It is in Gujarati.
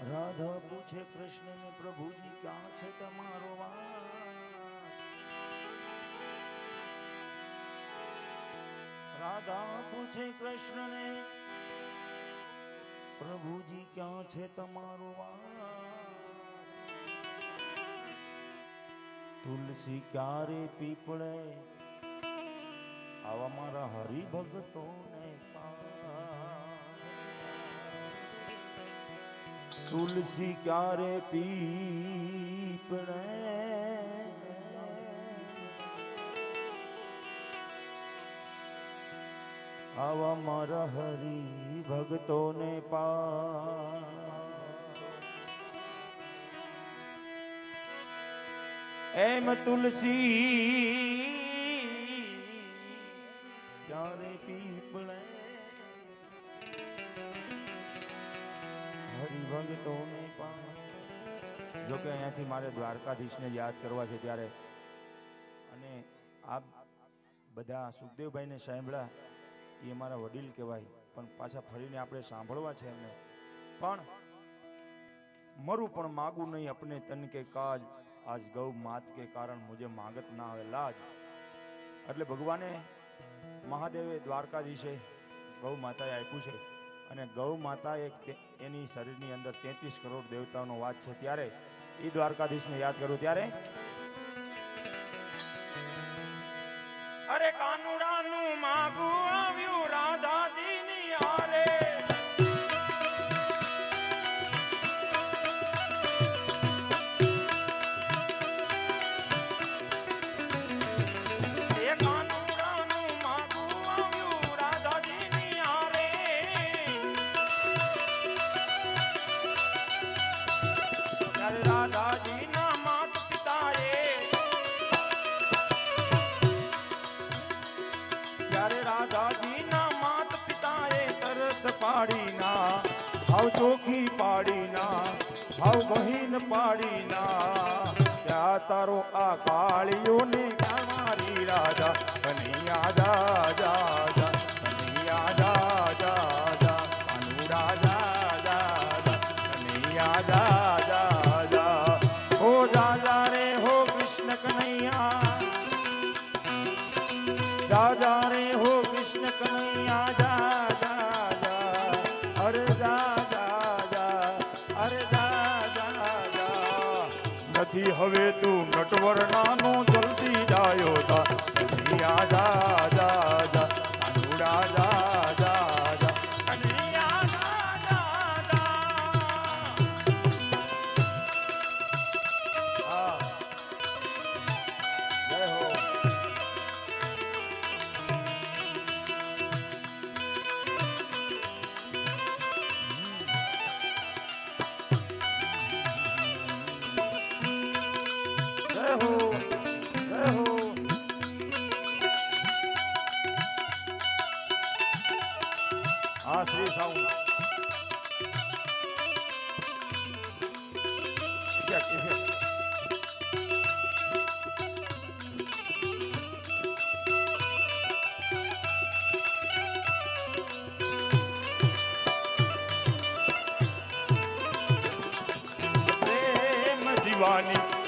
રાધા પૂછે કૃષ્ણને, પ્રભુજી, ક્યાં છે તમારો વા રાધા પૂછે કૃષ્ણને, પ્રભુજી, ક્યાં છે તમારો તુલસી ક્યારે પીપળે આવા મારા હરિભક્તોને તુલસી ક્યારે પીપણે આવા મારા હરિ ભક્તોને પા એમ તુલસી ક્યારે પીપળે હરિભક્તોને તો જો કે અહીંયાથી મારે દ્વારકાધીશને યાદ કરવા છે ત્યારે. અને આપ બધા સુખદેવભાઈને સાંભળ્યા, એ અમારા વડીલ કહેવાય, પણ પાછા ફરીને આપણે સાંભળવા છે એમને. પણ મરું પણ માગું નહીં અપને તન કે કાજ, આજ ગૌ માત કે કારણ મુજે માગત ના આવે લાજ. એટલે ભગવાને મહાદેવે દ્વારકાધીશે ગૌ માતાએ આપ્યું છે. અને ગૌ માતા એક એની શરીરની અંદર તેત્રીસ કરોડ દેવતાઓનો વાત છે ત્યારે એ દ્વારકાધીશને યાદ કરું ત્યારે અરે કાનુડાનું રાધાજીના માત પિતાએ. ત્યારે રાધાજીના માત પિતાએ તરત પાડીના, ભાવ ચોખી પાડીના, ભાવ બહીન પાડીના. ત્યાં તારો આ કાળીઓને મારી રાજા? કનૈયા દાદા કનૈયા દાદા જા જા કાનુડા જા જા જા કનૈયા જા જા જા રે હો કૃષ્ણ કનૈયા જા જા જા અરે જા જા જા અરે જા જા જા નથી હવે તું નટવર નાનો જલ્દી જાયો તા. કનૈયા હા શ્રી સાઉન્ડ દીવાની